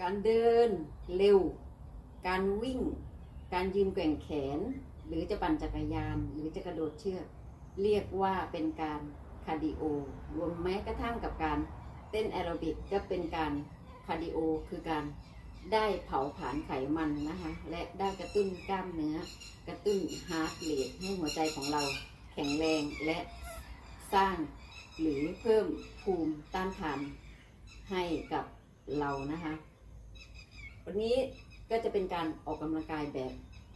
การเดินเร็ว การวิ่ง การยืนแกว่งแขน หรือจะปั่นจักรยาน หรือจะกระโดดเชือก เรียกว่าเป็นการคาร์ดิโอ รวมแม้กระทั่งกับการเต้นแอโรบิกก็เป็นการคาร์ดิโอ คือการได้เผาผลาญไขมันนะคะ และได้กระตุ้นกล้ามเนื้อ กระตุ้นฮาร์ดเรทให้หัวใจของเราแข็งแรงและสร้างหรือเพิ่มภูมิต้านทานให้กับเรานะคะ วันนี้ก็จะเป็นการออกกำลังกายแบบ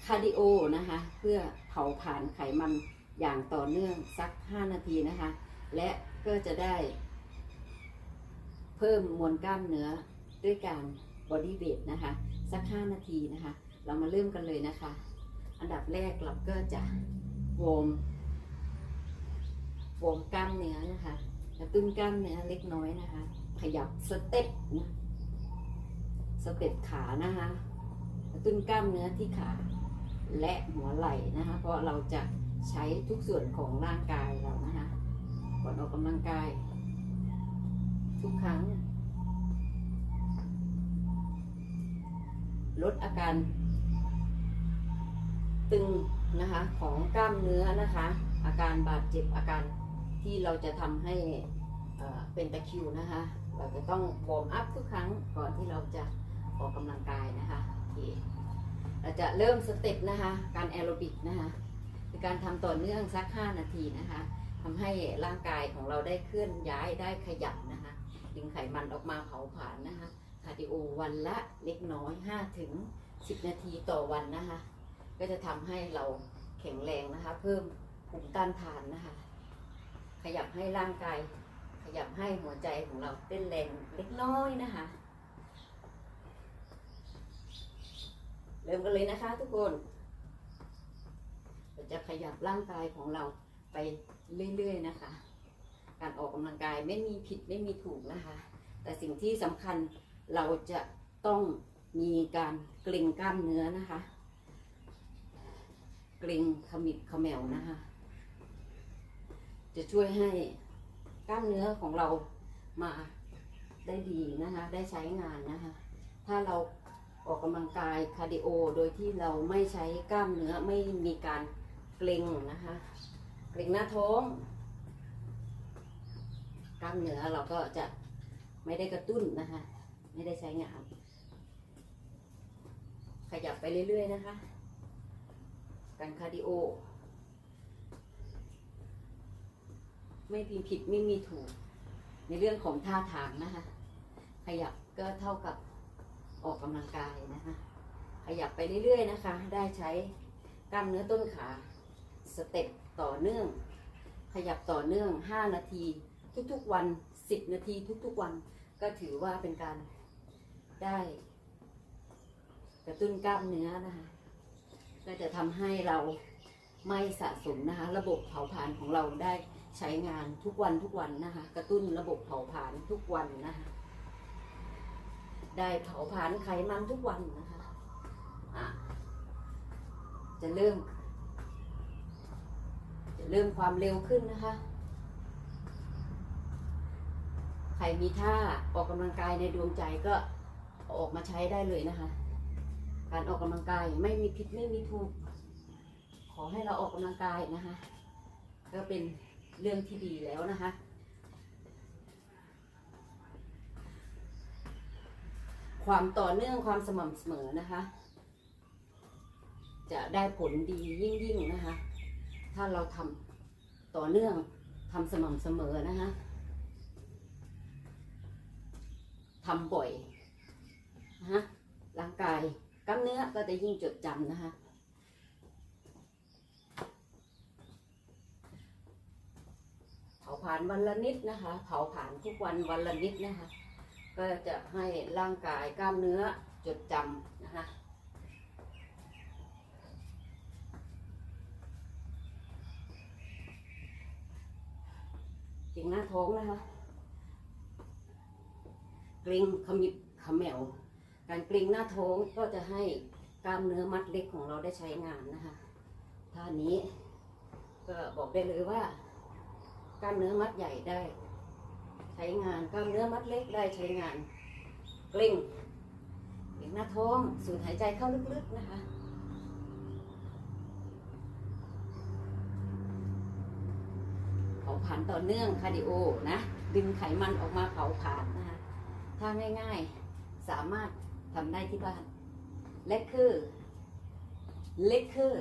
คาร์ดิโอนะคะ เพื่อเผาผลาญไขมันอย่างต่อเนื่องสัก 5 นาทีนะคะ และก็จะได้ เพิ่มมวลกล้ามเนื้อด้วยการบอดี้เวทนะคะ สัก 5 นาทีนะคะ เรามาเริ่มกันเลยนะคะ อันดับแรกเราก็จะวอร์มวอร์มกล้ามเนื้อนะคะกระตุ้นกล้ามเนื้อเล็กน้อยนะคะ ขยับสเต็ปนะ สเต็ปขานะคะกระตุ้นกล้ามเนื้อที่ขาและหัวไหล่นะคะ เพราะเราจะใช้ทุกส่วนของร่างกายเรานะคะก่อนออกกำลังกาย ทุกครั้ง ลดอาการตึงนะคะของกล้ามเนื้อนะคะ อาการบาดเจ็บอาการที่เราจะทำให้เป็นตะคิวนะคะ เราจะต้องวอร์มอัพทุกครั้งก่อนที่เราจะ ออกกำลังกายนะคะโอเคเราจะเริ่มสเต็ปนะคะ การแอโรบิกนะคะคือการทำต่อเนื่องสัก 5 นาทีนะคะทำให้ร่างกายของเราได้เคลื่อนย้ายได้ขยับนะคะดึงไขมันออกมาเผาผลาญนะคะคาร์ดิโอวันละเล็กน้อย 5 ถึง 10 นาทีต่อวันนะคะ ก็จะทำให้เราแข็งแรงนะคะ เพิ่มภูมิต้านทานนะคะ ขยับให้ร่างกาย ขยับให้หัวใจของเราเต้นแรงเล็กน้อยนะคะ เริ่มกันเลยนะคะทุกคนเราจะขยับร่างกายของเราไปเรื่อยๆนะคะ การออกกำลังกายไม่มีผิดไม่มีถูกนะคะ แต่สิ่งที่สำคัญเราจะต้องมีการเกร็งกล้ามเนื้อนะคะ เกร็งขมิบเขมวนะคะ จะช่วยให้กล้ามเนื้อของเรามาได้ดีนะคะ ได้ใช้งานนะคะ ถ้าเรา ออกกำลังกายคาร์ดิโอ โดยที่เราไม่ใช้กล้ามเนื้อไม่มีการเกร็งนะคะเกร็งหน้าท้อง กล้ามเนื้อเราก็จะไม่ได้กระตุ้นนะคะ ไม่ได้ใช้งาน ขยับไปเรื่อยๆนะคะ การคาร์ดิโอ ไม่มีผิดไม่มีถูก ในเรื่องของท่าทางนะคะ ขยับก็เท่ากับ ออกกำลังกายนะคะ ขยับไปเรื่อยๆนะคะ ได้ใช้กล้ามเนื้อต้นขาสเต็ปต่อเนื่อง ขยับต่อเนื่อง 5 นาที ทุกๆวัน 10 นาทีทุกๆวัน ก็ถือว่าเป็นการได้กระตุ้นกล้ามเนื้อนะคะก็จะทำให้เราไม่สะสมนะคะ ระบบเผาผลาญของเราได้ใช้งานทุกวันทุกวันนะคะ กระตุ้นระบบเผาผลาญทุกวันนะคะ ได้เผาผลาญไขมันทุกวันนะคะะจะเริ่ม จะเริ่มความเร็วขึ้นนะคะ ใครมีท่าออกกำลังกายในดวงใจก็อออกมาใช้ได้เลยนะคะ การออกกำลังกายไม่มีผิดไม่มีถูก ขอให้เราออกกำลังกายนะคะ ก็เป็นเรื่องที่ดีแล้วนะคะ ความต่อเนื่องความสม่ำเสมอนะคะ จะได้ผลดียิ่งยิ่งๆนะคะ ถ้าเราทำต่อเนื่องทำสม่ำเสมอนะคะทำบ่อยนะคะร่างกายกล้ามเนื้อก็จะยิ่งจดจำนะคะเผาผลาญวันละนิดนะคะ เผาผลาญทุกวันวันละนิดนะคะ ก็จะให้ร่างกายกล้ามเนื้อจดจำนะคะเกร็งหน้าท้องนะคะเกร็งขมิบขมแมวการเกร็งหน้าท้องก็จะให้กล้ามเนื้อมัดเล็กของเราได้ใช้งานนะคะท่านี้ก็บอกได้เลยว่ากล้ามเนื้อมัดใหญ่ได้ ช้งานกล้ามเนื้อมัดเล็กได้ใช้งานเกร็งหน้าท้องสูดหายใจเข้าลึกๆนะคะเผาผลาญต่อเนื่องคาร์ดิโอนะ ดึงไขมันออกมาเผาผลาญนะคะถ้าง่ายๆสามารถทำได้ที่บ้านเล็กคือเล็กคือ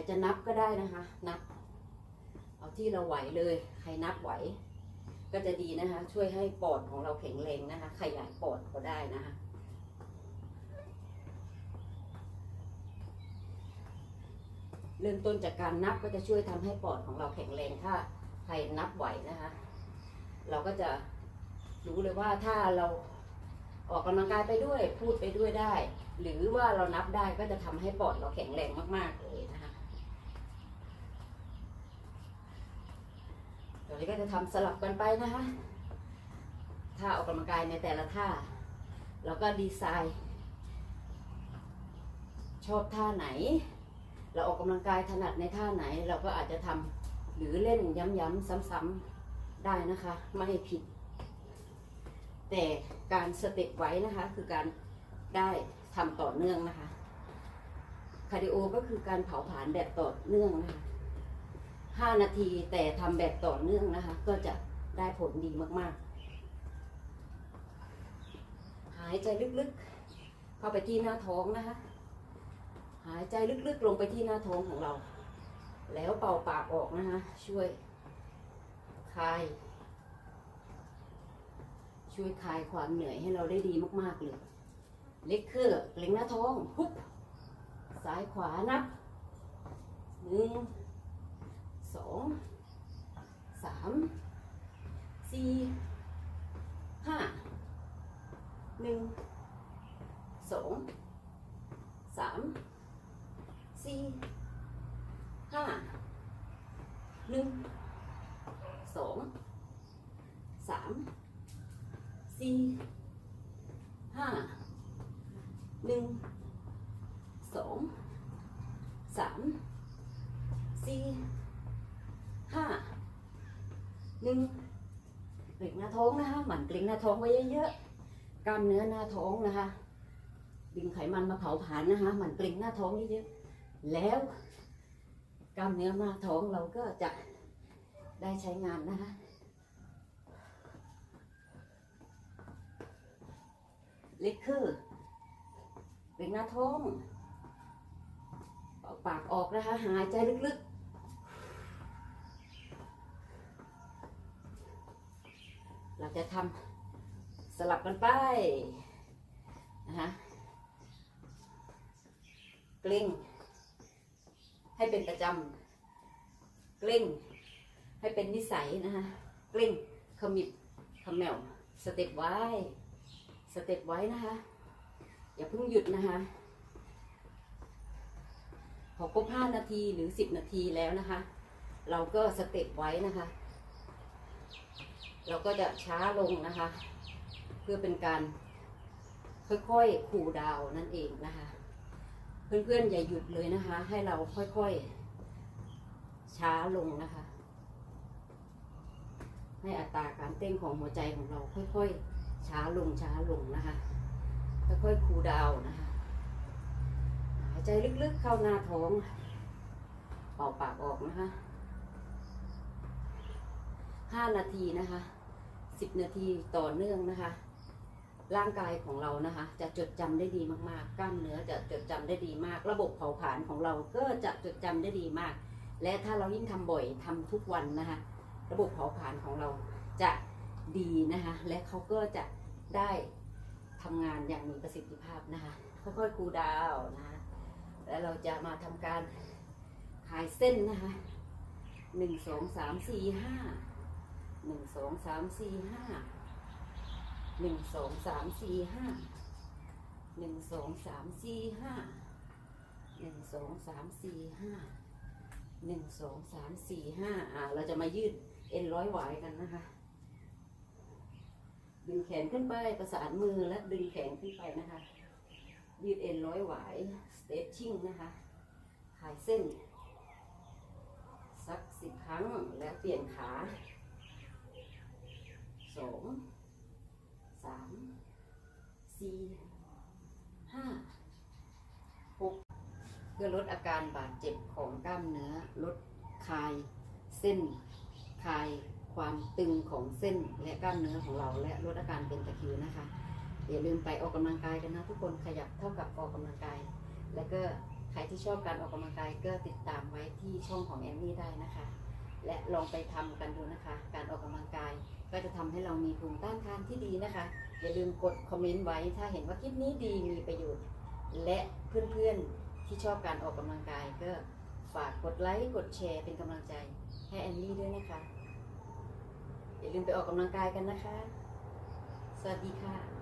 ใครจะนับก็ได้นะคะ นับ เอาที่เราไหวเลย ใครนับไหว ก็จะดีนะคะ ช่วยให้ปอดของเราแข็งแรงนะคะ ขยายปอดก็ได้นะคะเริ่มต้นจากการนับก็จะช่วยทำให้ปอดของเราแข็งแรงถ้าใครนับไหวนะคะ เราก็จะรู้เลยว่าถ้าเราออกกำลังกายไปด้วยพูดไปด้วยได้ หรือว่าเรานับได้ก็จะทำให้ปอดเราแข็งแรงมากๆเลยนะคะ ตอนนี้ก็จะทำสลับกันไปนะคะท่าออกกำลังกายในแต่ละท่าเราก็ดีไซน์ ชอบท่าไหน เราออกกำลังกายถนัดในท่าไหน เราก็อาจจะทำหรือเล่นย้ำๆซ้ำๆได้นะคะ ไม่ผิด แต่การสเต็ปไว้นะคะ คือการได้ทำต่อเนื่องนะคะคาร์ดิโอก็คือการเผาผลาญแบบต่อเนื่องนะคะ 5 นาทีแต่ทำแบบต่อเนื่องนะคะ ก็จะได้ผลดีมากๆ หายใจลึกๆ เข้าไปที่หน้าท้องนะคะ หายใจลึกๆ ลงไปที่หน้าท้องของเรา แล้วเป่าปากออกนะคะ ช่วยคลาย ช่วยคลายความเหนื่อยให้เราได้ดีมากๆเลยเล็กคือเล็งหน้าท้อง ฮุบ ซ้ายขวานับหนึ่ง องสามสี่ห้าหนึ่งสองสามสี่ห้าหนึ่งสองสามสี่ห้าหนึ่งสองสามสี่ ห้าหนึ่งเกร็งหน้าท้องนะคะหมั่นเกร็งหน้าท้องไว้เยอะๆกล้ามเนื้อหน้าท้องนะคะ ดึงไขมันมาเผาผลาญนะคะหมั่นเกร็งหน้าท้องเยอะๆแล้วกล้ามเนื้อหน้าท้องเราก็จะได้ใช้งานนะคะเล็กคือเป็นหน้าท้องปากออกนะคะหายใจลึกๆ เรา จะทำสลับกันไปนะคะกลิ้ง ให้เป็นประจำกลิ้ง ให้เป็นนิสัยนะคะกลิ้งขมิบขมแมวสเต็ปไว้สเต็ปไว้นะคะ อย่าเพิ่งหยุดนะคะพอครบ5นาทีหรือ 10 นาทีแล้วนะคะ เราก็สเต็ปไว้นะคะ เราก็จะช้าลงนะคะ เพื่อเป็นการค่อยๆคูลดาวนั่นเองนะคะ เพื่อนๆอย่าหยุดเลยนะคะ ให้เราค่อยๆช้าลงนะคะ ให้อัตราการเต้นของหัวใจของเราค่อยๆช้าลงช้าลงนะคะ ค่อยๆคูลดาวนะคะหายใจลึกๆเข้าหน้าท้องเป่าปากออกนะคะ ห้านาทีนะคะสิบนาทีต่อเนื่องนะคะ ร่างกายของเรานะคะ จะจดจำได้ดีมากๆ กล้ามเนื้อจะจดจำได้ดีมาก ระบบเผาผลาญของเราก็จะจดจำได้ดีมาก และถ้าเรายิ่งทำบ่อยทำทุกวันนะคะ ระบบเผาผลาญของเราจะดีนะคะ และเขาก็จะได้ทำงานอย่างมีประสิทธิภาพนะคะ ค่อยๆคูดาวนะคะแล้วเราจะมาทำการขายเส้นนะคะหนึ่งสองสามสี่ห้า หนึ่งสองสามสี่ห้าหนึ่งสองสามสี่ห้าหนึ่งสองสามสี่ห้าหนึ่งสองสามสี่ห้าหนึ่งสองสามสี่ห้าอ่าเราจะมายืดเอ็นร้อยหวายกันนะคะดึงแขนขึ้นไปประสานมือและดึงแขนขึ้นไปนะคะ ยืดเอ็นร้อยหวายสเต t ชิ่งนะคะขายเส้น สักสิบครั้งแล้วเปลี่ยนขา องสามสี่ห้าหกเพื่อลดอาการบาดเจ็บของกล้ามเนื้อ ลดคลายเส้นคลายความตึงของเส้นและกล้ามเนื้อของเรา และลดอาการเป็นตะคริวนะคะอย่าลืมไปออกกำลังกายกันนะทุกคนขยับเท่ากับออกกำลังกาย แล้วก็ใครที่ชอบการออกกำลังกายก็ติดตามไว้ที่ช่องของแอมมี่ได้นะคะ และลองไปทำกันดูนะคะ จะทำให้เรามีภูมิต้านทานที่ดีนะคะ อย่าลืมกดคอมเมนต์ไว้ ถ้าเห็นว่าคลิปนี้ดีมีประโยชน์ และเพื่อนๆที่ชอบการออกกำลังกายก็ฝากกดไลค์กดแชร์เป็นกำลังใจให้แอนนี่ด้วยนะคะ อย่าลืมไปออกกำลังกายกันนะคะ สวัสดีค่ะ